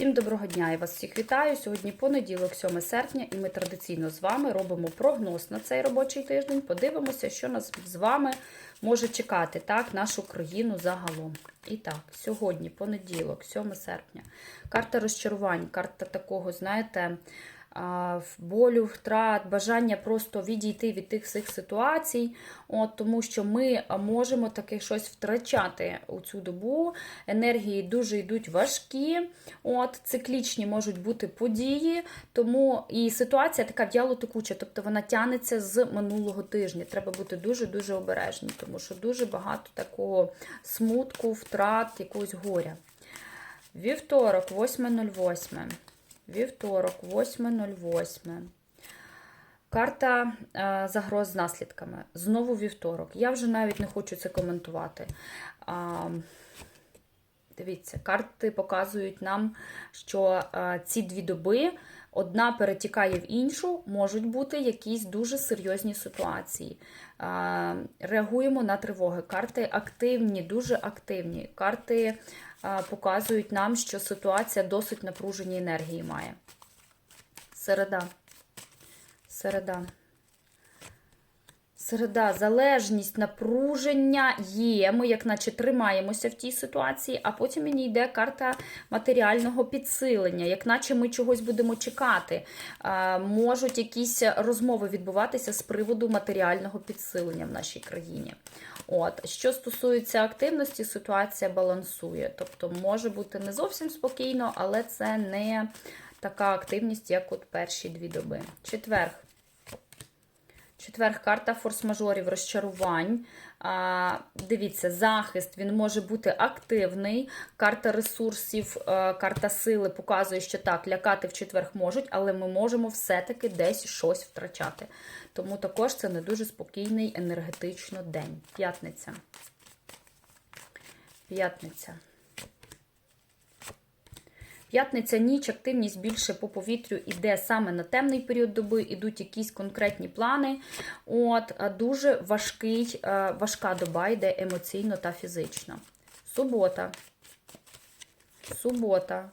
Всім доброго дня! Я вас всіх вітаю. Сьогодні понеділок, 7 серпня, і ми традиційно з вами робимо прогноз на цей робочий тиждень. Подивимося, що нас з вами може чекати, так, нашу країну загалом. І так, сьогодні, понеділок, 7 серпня, карта розчарувань, карта такого, знаєте, болю, втрат, бажання просто відійти від тих всіх ситуацій, от, тому що ми можемо таки щось втрачати у цю добу. Енергії дуже йдуть важкі, от, циклічні можуть бути події, тому і ситуація така в'ялотекуча, тобто вона тягнеться з минулого тижня. Треба бути дуже-дуже обережні, тому що дуже багато такого смутку, втрат, якогось горя. Вівторок, 8.08. Вівторок, 8.08. Карта е, загроз з наслідками. Знову вівторок. Я вже навіть не хочу це коментувати. Дивіться, карти показують нам, що е, ці дві доби одна перетікає в іншу, можуть бути якісь дуже серйозні ситуації. Реагуємо на тривоги. Карти активні, дуже активні. Карти показують нам, що ситуація досить напружені енергії має. Середа. Середа. Середа, залежність, напруження є. Ми, як наче, тримаємося в тій ситуації, а потім мені йде карта матеріального підсилення, як наче ми чогось будемо чекати. Можуть якісь розмови відбуватися з приводу матеріального підсилення в нашій країні. От, що стосується активності, ситуація балансує. Тобто може бути не зовсім спокійно, але це не така активність, як от перші дві доби. Четверг. Четверг карта форс-мажорів, розчарувань. А, Дивіться, захист він може бути активний. Карта ресурсів, а, карта сили показує, що так, лякати в четверг можуть, але ми можемо все-таки десь щось втрачати. Тому також це не дуже спокійний енергетично день. П'ятниця. П'ятниця. П'ятниця ніч, активність більше по повітрю іде саме на темний період доби, ідуть якісь конкретні плани. От, Дуже важкий, важка доба йде емоційно та фізично. Субота. Субота.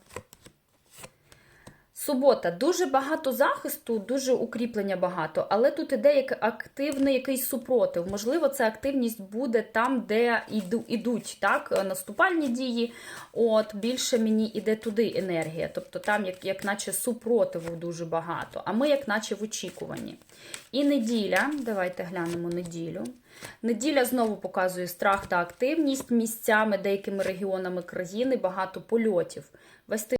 Субота. Дуже багато захисту, дуже укріплення багато, але тут іде як активний якийсь супротив. Можливо, ця активність буде там, де йдуть так, наступальні дії. От, Більше мені йде туди енергія. Тобто там, як, як наче супротиву дуже багато, а ми, як наче в очікуванні. І неділя, давайте глянемо неділю. Неділя знову показує страх та активність місцями, деякими регіонами країни, багато польотів.